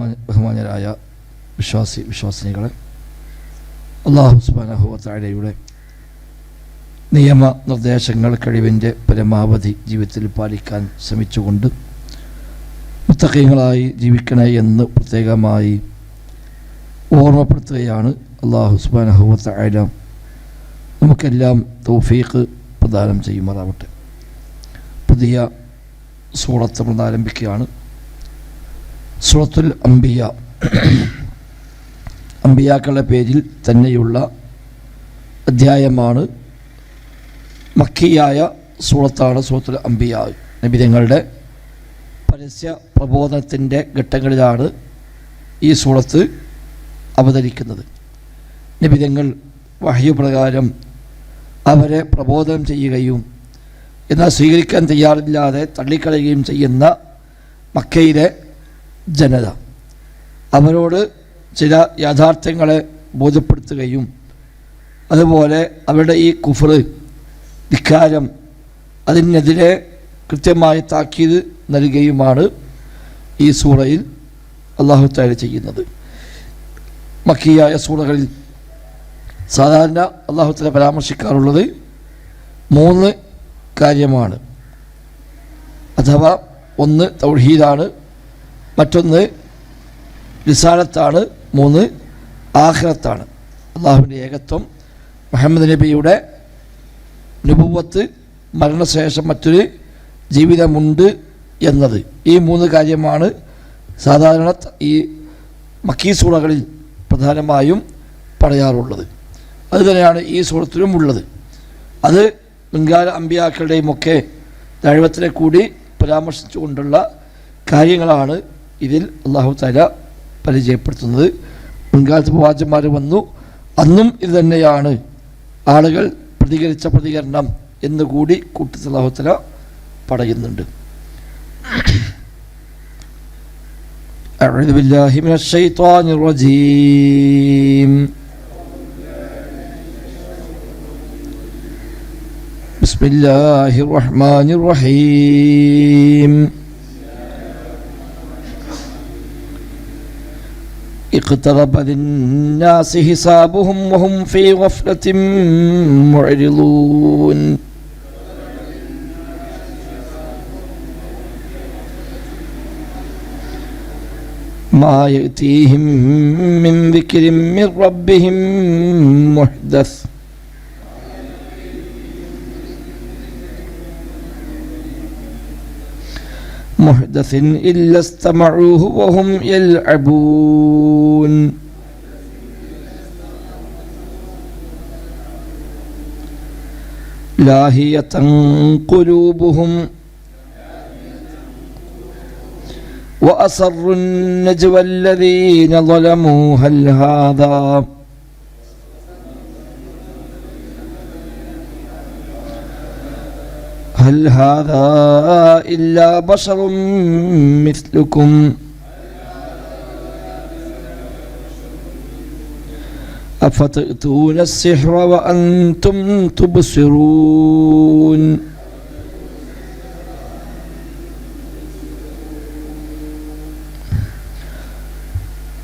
ബഹുമാന ബഹുമാന്യരായ വിശ്വാസി വിശ്വാസിനികളെ അള്ളാഹു സുബാനഹുവത്താഴയുടെ നിയമ നിർദ്ദേശങ്ങൾ കഴിവിന്റെ പരമാവധി ജീവിതത്തിൽ പാലിക്കാൻ ശ്രമിച്ചുകൊണ്ട് മുത്തക്കയങ്ങളായി ജീവിക്കണേ എന്ന് പ്രത്യേകമായി ഓർമ്മപ്പെടുത്തുകയാണ് അള്ളാഹു സുബാനഹുവത്താഴ നമുക്കെല്ലാം തൗഫീഖ് പ്രദാനം ചെയ്യുമാറാവട്ടെ. പുതിയ സൂറത്ത് നമ്മൾ ആരംഭിക്കുകയാണ്. സൂറത്തുൽ അംബിയ. അംബിയാക്കളുടെ പേരിൽ തന്നെയുള്ള അധ്യായമാണ് മക്കിയായ സൂറത്താണ് സൂറത്തുൽ അംബിയ. നബിതങ്ങളുടെ പരസ്യ പ്രബോധനത്തിന്റെ ഘട്ടങ്ങളിലാണ് ഈ സൂറത്ത് അവതരിക്കുന്നത്. നബിതങ്ങൾ വഹ്യപ്രകാരം അവരെ പ്രബോധനം ചെയ്യുകയും എന്നാൽ സ്വീകരിക്കാൻ തയ്യാറില്ലാതെ തള്ളിക്കളയുകയും ചെയ്യുന്ന മക്കയിലെ ജനത. അവരോട് ചില യാഥാർത്ഥ്യങ്ങളെ ബോധ്യപ്പെടുത്തുകയും അതുപോലെ അവരുടെ ഈ കുഫർ ധിക്കാരം അതിനെതിരെ കൃത്യമായി താക്കീത് നൽകുകയുമാണ് ഈ സൂറയിൽ അള്ളാഹു താല ചെയ്യുന്നത്. മക്കിയായ സൂറകളിൽ സാധാരണ അള്ളാഹു താല പരാമർശിക്കാറുള്ളത് മൂന്ന് കാര്യമാണ്. അഥവാ ഒന്ന് തൗഹീദാണ് മറ്റൊന്ന് റിസാലത്താണ് മൂന്ന് ആഹ്റത്താണ് അള്ളാഹുവിന്റെ ഏകത്വം മുഹമ്മദ് നബിയുടെ നുപുവത്ത് മരണശേഷം മറ്റൊരു ജീവിതമുണ്ട് എന്നത്. ഈ മൂന്ന് കാര്യമാണ് സാധാരണ ഈ മക്കീ സൂറകളിൽ പ്രധാനമായും പറയാറുള്ളത്. അതുതന്നെയാണ് ഈ സൂറത്തിലും ഉള്ളത്. അത് മുൻകാല അമ്പിയാക്കളുടെയും ഒക്കെ ദൈവത്തിനെ കൂടി പരാമർശിച്ചുകൊണ്ടുള്ള കാര്യങ്ങളാണ് ഇതിൽ അള്ളാഹു താല പരിചയപ്പെടുത്തുന്നത് മുൻകാലത്ത് പ്രവാചന്മാർ വന്നു അന്നും ഇത് തന്നെയാണ് ആളുകൾ പ്രതികരിച്ച പ്രതികരണം എന്ന് കൂടി കൂട്ടത്തിൽ അള്ളാഹു താല പറയുന്നുണ്ട് أعوذ بالله من الشيطان الرجيم بسم الله الرحمن الرحيم اقترب للناس حسابهم وهم في غفلة معرضون. ما يأتيهم من ذكر من ربهم محدث. محدث إلا استمعوه وهم يلعبون لاهية قلوبهم وأصروا النجوى الذين ظلموا هل هذا هل هذا إلا بشر مثلكم أفتأتون السحر وأنتم تبصرون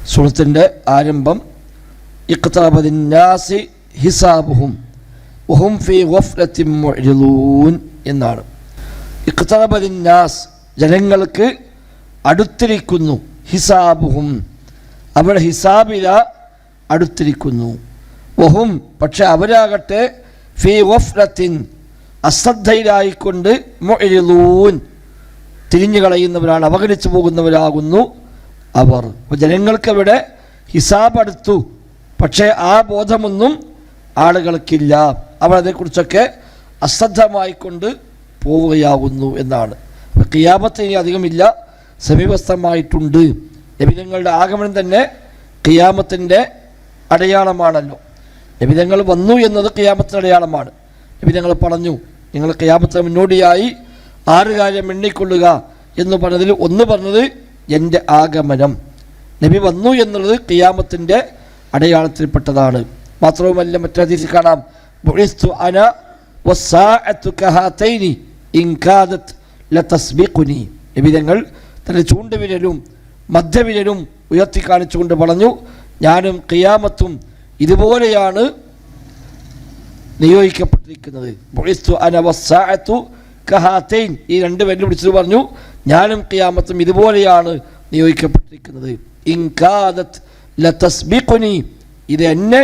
സുഹൃത്തിൻ്റെ ആരംഭം ഇഖ്താബദിന്നാസി ഹിസാബുഹും വഹും ഫി ഗഫ്ലത്തിൻ മുഅ്രിദൂൻ എന്നാണ്. ഇഖ്താബദിന്നാസ് ജനങ്ങൾക്ക് അടുത്തിരിക്കുന്നു. ഹിസാബുഹും. അവരുടെ ഹിസാബില അടുത്തിരിക്കുന്നു. വഹും. പക്ഷെ അവരാകട്ടെ ഫി ഗഫ്ലത്തിൻ അശ്രദ്ധയിലായിക്കൊണ്ട് മൊഴിലൂൻ തിരിഞ്ഞു കളയുന്നവരാണ് അവഗണിച്ചു പോകുന്നവരാകുന്നു അവർ. ജനങ്ങൾക്കവിടെ ഹിസാബടുത്തു പക്ഷേ ആ ബോധമൊന്നും ആളുകൾക്കില്ല. അവരതേക്കുറിച്ചൊക്കെ അശ്രദ്ധമായിക്കൊണ്ട് പോവുകയാകുന്നു എന്നാണ്. ഖിയാമത്ത് ഇനി അധികമില്ല. സമീപസ്ഥമായിട്ടുണ്ട്. നബിതങ്ങളുടെ ആഗമനം തന്നെ ഖിയാമത്തിന്റെ അടയാളമാണല്ലോ. നബിതങ്ങൾ വന്നു എന്നത് ഖിയാമത്തിന്റെ അടയാളമാണ്. നബിതങ്ങൾ പറഞ്ഞു നിങ്ങൾ ഖിയാമത്തിന് മുന്നോടിയായി ആറ് കാര്യം എണ്ണിക്കൊള്ളുക എന്ന് പറഞ്ഞതിൽ ഒന്ന് പറഞ്ഞത് എന്റെ ആഗമനം. നബി വന്നു എന്നുള്ളത് ഖിയാമത്തിന്റെ അടയാളത്തിൽപ്പെട്ടതാണ്. മാത്രവുമല്ല മറ്റേ കാണാം അന നബിതങ്ങൾ തന്റെ ചൂണ്ടുവിരലും മധ്യവിരലും ഉയർത്തി കാണിച്ചുകൊണ്ട് പറഞ്ഞു ഞാനും ഖിയാമത്തും ഇതുപോലെയാണ് നിയോഗിക്കപ്പെട്ടിരിക്കുന്നത്. ഈ രണ്ട് വെല്ലുവിളിച്ചത് വിളിച്ചത് പറഞ്ഞു ഞാനും ഖിയാമത്തും ഇതുപോലെയാണ് നിയോഗിക്കപ്പെട്ടിരിക്കുന്നത്. ഇൻകാദത്ത് കാദത് ലതസ്ബിഖുനി. ഇത് എന്നെ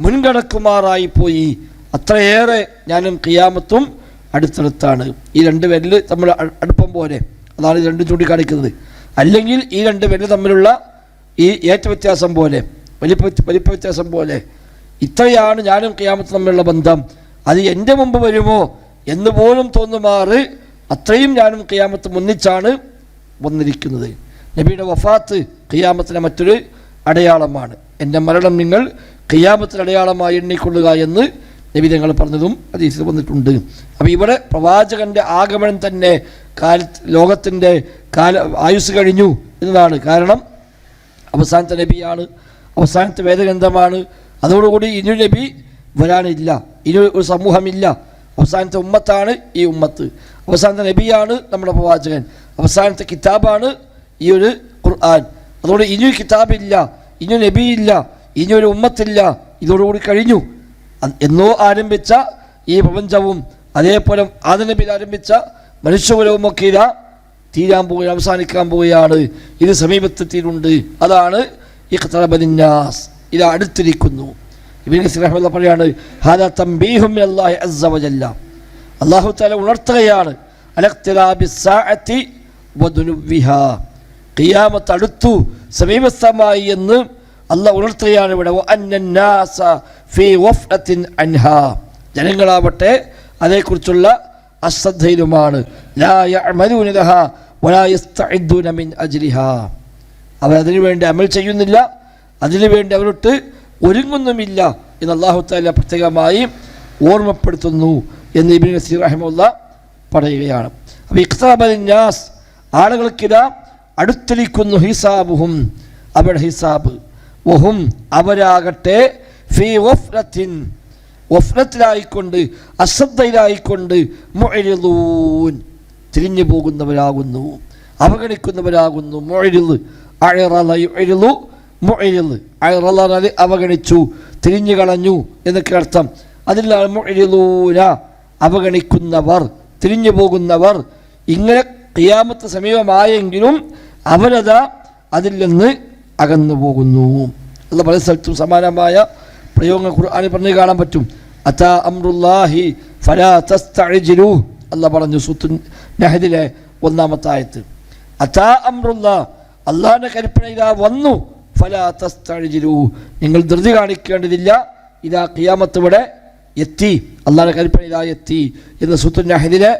മുൻകടക്കുമാറായി പോയി. അത്രയേറെ ഞാനും കിയാമത്തും അടുത്തടുത്താണ്. ഈ രണ്ട് വെല്ല് തമ്മിൽ അടുപ്പം പോലെ. അതാണ് ഇത് രണ്ടും ചൂണ്ടിക്കാണിക്കുന്നത്. അല്ലെങ്കിൽ ഈ രണ്ട് വെല്ല് തമ്മിലുള്ള ഈ ഏറ്റ വ്യത്യാസം പോലെ വലിപ്പ വലിപ്പ വ്യത്യാസം പോലെ. ഇത്രയാണ് ഞാനും ഖിയാമത്തും തമ്മിലുള്ള ബന്ധം. അത് എന്റെ മുമ്പ് വരുമോ എന്ന് പോലും തോന്നുമാറ് അത്രയും ഞാനും ഖിയാമത്തും ഒന്നിച്ചാണ് വന്നിരിക്കുന്നത്. നബിയുടെ വഫാത്ത് ഖിയാമത്തിന്റെ മറ്റൊരു അടയാളമാണ്. എന്റെ മരണം നിങ്ങൾ ഖിയാമത്തിന് അടയാളമായി എണ്ണിക്കൊള്ളുക എന്ന് നബി തങ്ങൾ പറഞ്ഞതും അതീസ് വന്നിട്ടുണ്ട്. അപ്പോൾ ഇവിടെ പ്രവാചകന്റെ ആഗമനം തന്നെ കാല ലോകത്തിന്റെ കാല ആയുസ് കഴിഞ്ഞു എന്നതാണ് കാരണം. അവസാനത്തെ നബിയാണ്. അവസാനത്തെ വേദഗ്രന്ഥമാണ്. അതോടുകൂടി ഇനി നബി വരാനില്ല. ഇനി ഒരു സമൂഹമില്ല. അവസാനത്തെ ഉമ്മത്താണ് ഈ ഉമ്മത്ത്. അവസാനത്തെ നബിയാണ് നമ്മുടെ പ്രവാചകൻ. അവസാനത്തെ കിതാബാണ് ഈ ഒരു ഖുർആൻ. അതുകൊണ്ട് ഇനി ഒരു കിതാബില്ല ഇനി നബിയില്ല ഇനി ഒരു ഉമ്മത്തില്ല. ഇതോടുകൂടി കഴിഞ്ഞു. എന്നോ ആരംഭിച്ച ഈ പ്രപഞ്ചവും അതേപോലെ ആദനബിൽ ആരംഭിച്ച മനുഷ്യകുലവും ഒക്കെ ഇതാ തീരാൻ പോവുക അവസാനിക്കാൻ പോവുകയാണ്. ഇത് സമീപത്തെത്തിയിട്ടുണ്ട്. അതാണ് ഈ ഖത്തറബദിന്നാസ് ഇത് അടുത്തിരിക്കുന്നു. പറയാണ് തംബീഹും മിൻ അല്ലാഹി അല്ലാഹു തആല ഉണർത്തുകയാണ് അടുത്തു സമീപസ്ഥമായി എന്ന് അള്ളാഹ് ഉണർത്തുകയാണ് ഇവിടെ ഫീ വഫ്അത്തിൻ അൻഹ. ജനങ്ങളാവട്ടെ അതേക്കുറിച്ചുള്ള അശ്രദ്ധയിലുമാണ്. അവരതിനു വേണ്ടി അമൽ ചെയ്യുന്നില്ല. അതിനു വേണ്ടി അവരൊട്ട് ഒരുങ്ങുന്നുമില്ല എന്ന് അള്ളാഹു താല പ്രത്യേകമായി ഓർമ്മപ്പെടുത്തുന്നു എന്ന് ഇബിൻ നസീർ റഹിമുള്ള പറയുകയാണ്. അപ്പോൾ ഇഖ്താബലിന്നാസ് ആളുകൾക്കിതാ അടുത്തിരിക്കുന്നു ഹിസാബുഹും. അവരുടെ ഹിസാബ്. വഹും അവരാകട്ടെ ഫീ അശ്രദ്ധയിലായിക്കൊണ്ട് തിരിഞ്ഞു പോകുന്നവരാകുന്നു അവഗണിക്കുന്നവരാകുന്നു അവഗണിച്ചു തിരിഞ്ഞു കളഞ്ഞു എന്നൊക്കെ അർത്ഥം. അതിലാണ് മുഅരിദൂന അവഗണിക്കുന്നവർ തിരിഞ്ഞു പോകുന്നവർ. ഇങ്ങനെ ക്യാമത്ത് സമീപമായെങ്കിലും അവരതാ അതിൽ നിന്ന് അകന്നു പോകുന്നു. അല്ല പല സ്ഥലത്തും സമാനമായ പ്രയോഗങ്ങൾ ഖുർആാനിൽ പറഞ്ഞു കാണാൻ പറ്റും. അതാ അമ്രുല്ലാഹി ഫലാ തസ്തഅജിലു അല്ല പറഞ്ഞു സുത്തു നഹദിലെ ഒന്നാമത്തെ ആയത്ത്. അതാ അമ്രുല്ല അള്ളാഹിന്റെ കൽപ്പന ഇതാ വന്നു. ഫലാ തസ്തഅജിലു നിങ്ങൾ ധൃതി കാണിക്കേണ്ടതില്ല. ഇതാ ഖിയാമത്ത് ഇവിടെ എത്തി. അള്ളാഹിന്റെ കൽപ്പന ഇതാ എത്തി. എന്ന് സുത്തു നഹദിലെ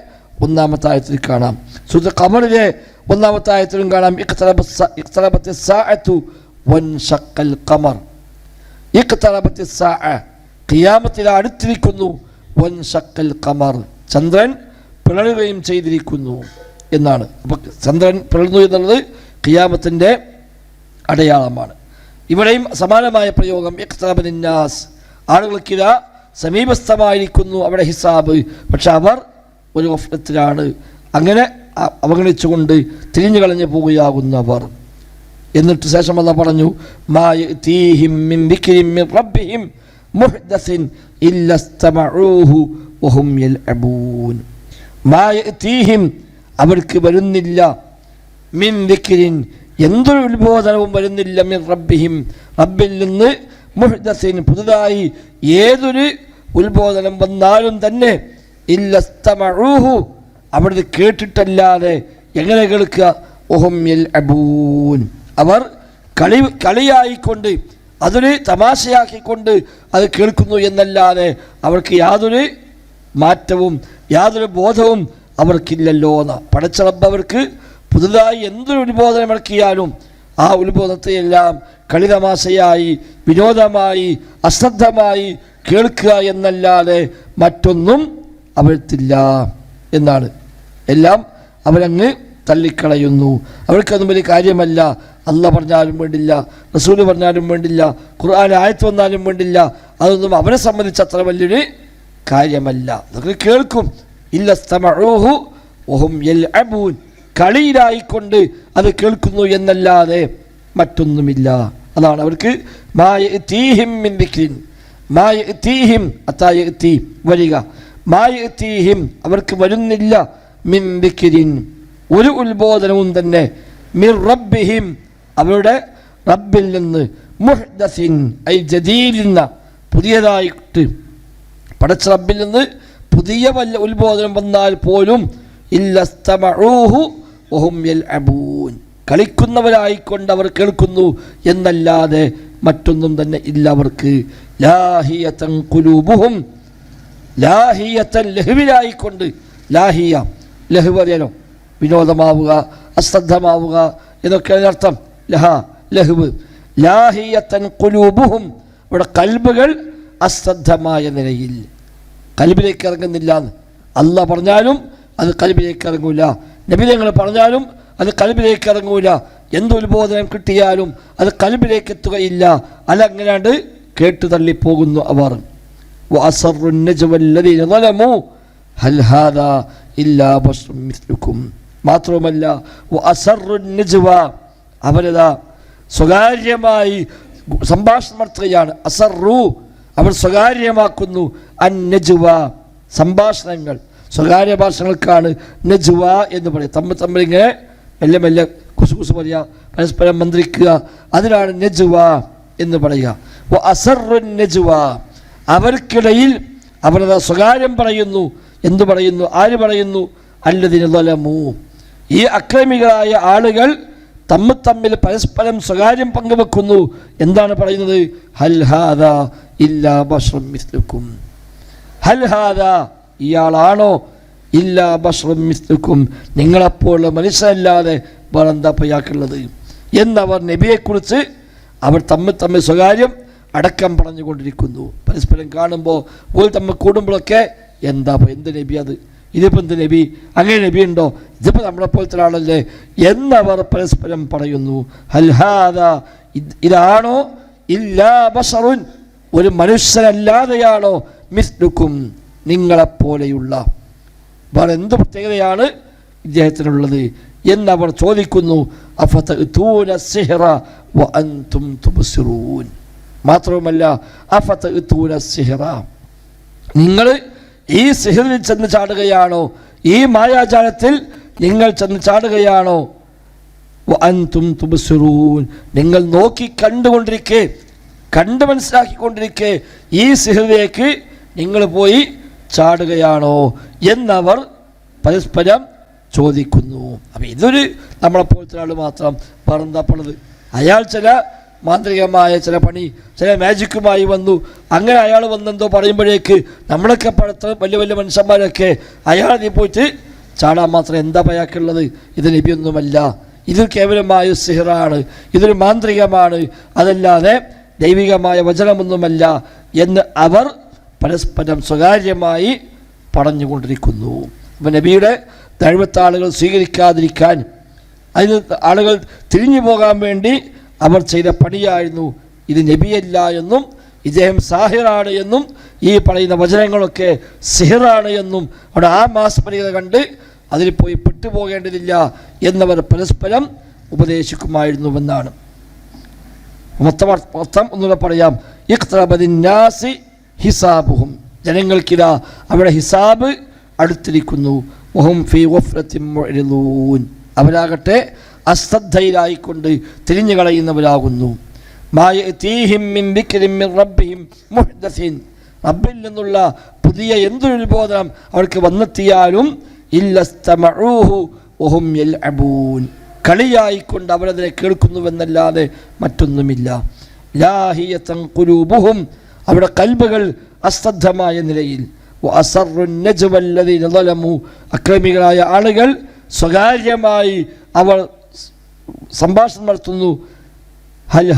ഒന്നാമത്തെ ആയത്തിൽ കാണാം. സുഹൃത്ത് കമറിലെ ഒന്നാമത്തെ ആയത്തിലും കാണാം. ഇഖ്തറബത്തി സാഅത്തു വൻഷക്കൽ ഖമർ. അടുത്തിരിക്കുന്നു. വൻഷക്കൽ ഖമർ. ചന്ദ്രൻ പിളരുകയും ചെയ്തിരിക്കുന്നു എന്നാണ്. അപ്പോൾ ചന്ദ്രൻ പിളർന്നു എന്നുള്ളത് ഖിയാമത്തിന്റെ അടയാളമാണ്. ഇവിടെയും സമാനമായ പ്രയോഗം ഇഖ്തറബനിന്നാസ് ആളുകൾക്കിത സമീപസ്ഥമായിരിക്കുന്നു അവിടെ ഹിസാബ്. പക്ഷെ അവർ ഒരു ഗഫലത്തിലാണ്. അങ്ങനെ അവഗണിച്ചുകൊണ്ട് തിരിഞ്ഞു കളഞ്ഞു പോവുകയാകുന്നവർ. എന്നിട്ട് ശേഷം അല്ല പറഞ്ഞു അവർക്ക് വരുന്നില്ല മിൻ ദിക്രിൻ എന്തൊരു ഉത്ബോധനവും വരുന്നില്ല മിൻ റബ്ബിഹിം. റബ്ബിൽ നിന്ന് മുഹ്ദസിൻ പുതുതായി ഏതൊരു ഉത്ബോധനം വന്നാലും തന്നെ ഇല്ലസ്തമഴൂഹു അവിടുന്ന് കേട്ടിട്ടല്ലാതെ എങ്ങനെ കേൾക്കുക? ഒഹം എൽ അബൂൻ അവർ കളി കളിയായിക്കൊണ്ട് അതൊരു തമാശയാക്കിക്കൊണ്ട് അത് കേൾക്കുന്നു എന്നല്ലാതെ അവർക്ക് യാതൊരു മാറ്റവും യാതൊരു ബോധവും അവർക്കില്ലല്ലോ എന്ന. പടച്ചറബ് അവർക്ക് പുതുതായി എന്തൊരു ഉത്ബോധനം ഇറക്കിയാലും ആ ഉത്ബോധത്തെയെല്ലാം കളിതമാശയായി വിനോദമായി അശ്രദ്ധമായി കേൾക്കുക എന്നല്ലാതെ മറ്റൊന്നും അവർത്തില്ല എന്നാണ്. എല്ലാം അവരങ്ങ് തള്ളിക്കളയുന്നു. അവർക്കതും വലിയ കാര്യമല്ല. അല്ല പറഞ്ഞാലും വേണ്ടില്ല റസൂൽ പറഞ്ഞാലും വേണ്ടില്ല ഖുർആൻ ആയത്ത് വന്നാലും വേണ്ടില്ല അതൊന്നും അവനെ സംബന്ധിച്ച് അത്ര വലിയൊരു കാര്യമല്ല. അതൊക്കെ കേൾക്കും. ഇല്ല സ്തമഊഹു വഹും യൽഅബൂൻ. കളിയിലായിക്കൊണ്ട് അത് കേൾക്കുന്നു എന്നല്ലാതെ മറ്റൊന്നുമില്ല. അതാണ് അവർക്ക് വരിക. മായ അവർക്ക് വരുന്നില്ല മിൻ ദിക്രിൻ. ഒരു ഉത്ബോധനവും തന്നെ മിർ റബ്ബിഹിം അവരുടെ റബ്ബിൽ നിന്ന് മുഹ്ദസിൻ ഐ ജദീലിന്ന പുതിയതായിട്ട് പടച്ച റബ്ബിൽ നിന്ന് പുതിയ വല്ല ഉത്ബോധനം വന്നാൽ പോലും യൽഅബൂൻ. കളിക്കുന്നവരായിക്കൊണ്ട് അവർ കേൾക്കുന്നു എന്നല്ലാതെ മറ്റൊന്നും തന്നെ ഇല്ല അവർക്ക്. ലാഹിയതൻ ഖുലൂബുഹും ലാഹിയത്തൻ ലഹുവിലായിക്കൊണ്ട്. ലാഹിയ ലഹു അറിയാലോ വിനോദമാവുക അശ്രദ്ധമാവുക എന്നൊക്കെ അതിനർത്ഥം. ലഹ ലഹുവ്. ലാഹിയത്തൻ കുലൂബുഹും ഇവിടെ കൽബുകൾ അശ്രദ്ധമായ നിലയിൽ. കൽബിലേക്ക് ഇറങ്ങുന്നില്ല അല്ല പറഞ്ഞാലും അത് കൽബിലേക്ക് ഇറങ്ങൂല. നബിലങ്ങൾ പറഞ്ഞാലും അത് കൽബിലേക്ക് ഇറങ്ങൂല. എന്തുത്ബോധനം കിട്ടിയാലും അത് കൽബിലേക്ക് എത്തുകയില്ല. അത് കേട്ടു തള്ളിപ്പോകുന്നു അവർ. മാത്രവുമല്ല അവരതാ സ്വകാര്യമായി സംഭാഷണം നടത്തുകയാണ്. അസറു അവർ സ്വകാര്യമാക്കുന്നു. അന്നജുവ സംഭാഷണങ്ങൾ. സ്വകാര്യ ഭാഷകൾക്കാണ് നജുവ എന്ന് പറയും തമ്മിൽ തമ്മിലിങ്ങനെ മെല്ലെ മെല്ലെ കുസു കുസു പറയുക പരസ്പരം മന്ത്രിക്കുക. അതിനാണ് നജുവ എന്ന് പറയുക. അസറു നജുവ. അവർക്കിടയിൽ അവരത് സ്വകാര്യം പറയുന്നു. എന്തു പറയുന്നു? ആര് പറയുന്നു? അല്ലതിന് ഈ അക്രമികളായ ആളുകൾ തമ്മിൽ തമ്മിൽ പരസ്പരം സ്വകാര്യം പങ്കുവെക്കുന്നു. എന്താണ് പറയുന്നത്? ഹൽ ഹാദ ഇല്ലാ ബഷ്റം മിസ്ലുക്കും. ഹൽ ഹാദ ഇയാളാണോ? ഇല്ലാ ബഷ്റം മിസ്ലുക്കും. നിങ്ങളപ്പോൾ മനുഷ്യനല്ലാതെ വേറെന്താ പയ്യാക്കുള്ളത്? എന്നവർ നബിയെക്കുറിച്ച് അവർ തമ്മിൽ തമ്മിൽ സ്വകാര്യം അടക്കം പറഞ്ഞുകൊണ്ടിരിക്കുന്നു. പരസ്പരം കാണുമ്പോൾ ഒരു തമ്മിൽ കൂടുമ്പോഴൊക്കെ എന്താ? എന്ത് നബി അത് ഇതിപ്പോൾ എന്ത് നബി? അങ്ങനെ നബി ഉണ്ടോ ഇതിപ്പോൾ നമ്മളെ പോലത്തെ ആളല്ലേ എന്നവർ പരസ്പരം പറയുന്നു ഹൽഹാദ ഇതാണോ? ഇല്ലാ ബഷറുൻ ഒരു മനുഷ്യനല്ലാതെയാണോ? മിസ്ലുക്കും നിങ്ങളെപ്പോലെയുള്ള. വേറെ എന്ത് പ്രത്യേകതയാണ് ഇദ്ദേഹത്തിനുള്ളത്? എന്നവർ ചോദിക്കുന്നു മാത്രവുമല്ല നിങ്ങൾ ഈ സിഹറിൽ ചെന്ന് ചാടുകയാണോ? ഈ മായാജാലത്തിൽ നിങ്ങൾ ചെന്ന് ചാടുകയാണോ? അൻതും നിങ്ങൾ നോക്കി കണ്ടുകൊണ്ടിരിക്കെ കണ്ട് മനസ്സിലാക്കിക്കൊണ്ടിരിക്കെ ഈ സിഹറിലേക്ക് നിങ്ങൾ പോയി ചാടുകയാണോ എന്നവർ പരസ്പരം ചോദിക്കുന്നു. അപ്പം ഇതൊരു നമ്മളെപ്പോലത്തെ ആൾ മാത്രം പറന്തപ്പണത് അയാൾ ചില മാന്ത്രികമായ ചില പണി ചില മാജിക്കുമായി വന്നു. അങ്ങനെ അയാൾ വന്നെന്തോ പറയുമ്പോഴേക്ക് നമ്മളൊക്കെ പഴത്ത വലിയ വലിയ മനുഷ്യന്മാരൊക്കെ അയാൾ നീ പോയിട്ട് ചാടാൻ മാത്രം എന്താ പയാക്കുള്ളത്? ഇത് നബിയൊന്നുമല്ല. ഇത് കേവലമായ സിഹറാണ്. ഇതൊരു മാന്ത്രികമാണ്. അതല്ലാതെ ദൈവികമായ വചനമൊന്നുമല്ല എന്ന് അവർ പരസ്പരം സ്വകാര്യമായി പറഞ്ഞുകൊണ്ടിരിക്കുന്നു. അപ്പം നബിയുടെ ദൈവത്തെ ആളുകൾ സ്വീകരിക്കാതിരിക്കാൻ അതിന് ആളുകൾ തിരിഞ്ഞു പോകാൻ വേണ്ടി അവർ ചെയ്ത പണിയായിരുന്നു. ഇത് നബിയല്ല എന്നും ഇദ്ദേഹം സാഹിറാണ് എന്നും ഈ പറയുന്ന വചനങ്ങളൊക്കെ സിഹിറാണ് എന്നും അവിടെ ആ മാസ്മരികത കണ്ട് അതിൽ പോയി പെട്ടുപോകേണ്ടതില്ല എന്നവർ പരസ്പരം ഉപദേശിക്കുമായിരുന്നുവെന്നാണ്. മൊത്തം ഒന്നുകൂടെ പറയാം. ഇഖ്തറബദിന്നാസി ഹിസാബുഹും. ജനങ്ങൾക്കിതാ അവിടെ ഹിസാബ് അടുത്തിരിക്കുന്നു. ഫി അവരാകട്ടെ അശ്രദ്ധയിലായിക്കൊണ്ട് തിരിഞ്ഞു കളയുന്നവരാകുന്നു റബ്ബിൽ നിന്നുള്ള പുതിയ എന്തൊരു ബോധനം അവർക്ക് വന്നെത്തിയാലും കളിയായിക്കൊണ്ട് അവരതിനെ കേൾക്കുന്നുവെന്നല്ലാതെ മറ്റൊന്നുമില്ല. ലാഹിയത്തൻ കുലൂബുഹും അവരുടെ കൽബുകൾ അശ്രദ്ധമായ നിലയിൽ. അക്രമികളായ ആളുകൾ സ്വകാര്യമായി അവർ സംഭാഷണം നടത്തുന്നു. ഹൽ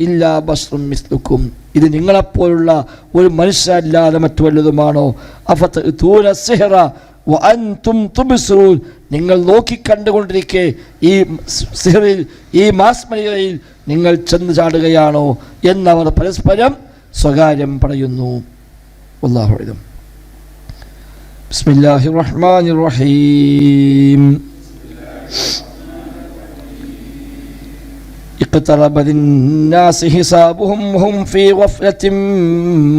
ഇല്ലാ ബസ്റും മിസ്ലുക്കും. ഇത് നിങ്ങളെപ്പോലുള്ള ഒരു മനുഷ്യരല്ലാതെ മറ്റു വല്ലതുമാണോ അഫത്ത് തൂന സിഹറ നിങ്ങൾ നോക്കിക്കണ്ടുകൊണ്ടിരിക്കെ ഈ സിഹറിൽ ഈ മാസ്മരികയിൽ നിങ്ങൾ ചെന്ന് ചാടുകയാണോ എന്നവർ പരസ്പരം സ്വകാര്യം പറയുന്നു. ബിസ്മില്ലാഹിർ റഹ്മാനിർ റഹീം. اقترب للناس حسابهم وهم في غفلة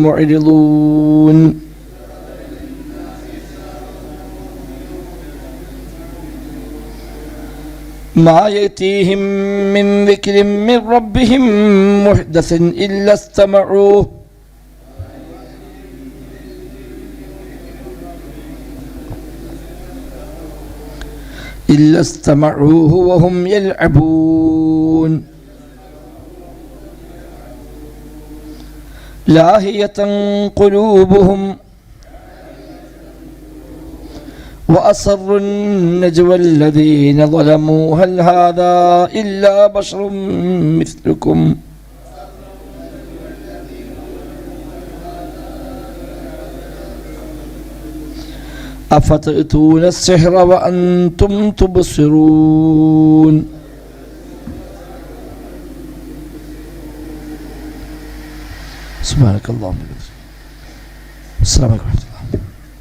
معرضون. ما يأتيهم من ذكر من ربهم محدث إلا استمعوه. إلا استمعوه وهم يلعبون. لاهية قلوبهم وأصروا النجوى الذين ظلموا. هل هذا إلا بشر مثلكم؟ أفتأتون السحر وأنتم تبصرون؟ Subhanakallahumma. Selamun Aleyküm.